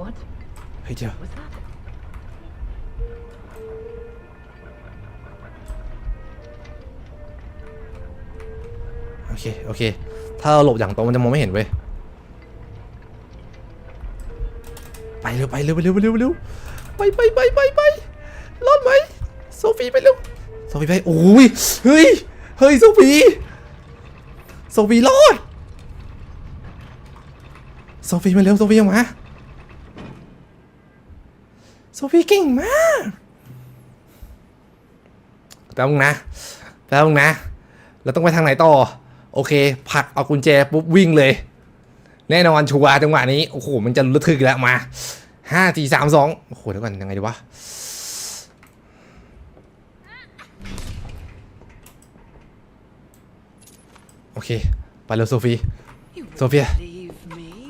What เฮ้ยเจอ was that? โอเค โอเค ถ้าเราหลบอย่างตรงมันจะมองไม่เห็นเว้ย ไปเร็วไปเร็วไปเร็วไปเร็วไปเร็วไปไปไปไปไปรอดไหมโซฟีไปเร็วโซฟีไปโอ้ยเฮ้ยเฮ้ยโซฟีโซฟีรอดโซฟีมาเร็วโซฟีออกมา โซฟีเก่งมากแป๊บนึงนะแป๊บนึงนะ เราต้องไปทางไหนต่อ โอเคผลักเอากุญแจปุ๊บวิ่งเลย แน่นอนชัวร์จังหวะนี้ โอ้โห มันจะระทึกแล้วมาห้าสี่สามสองโอ้โหเดี๋ยวก่อนยังไงดีวะโอเค ไปเร็วโซฟี You Sophia. bloody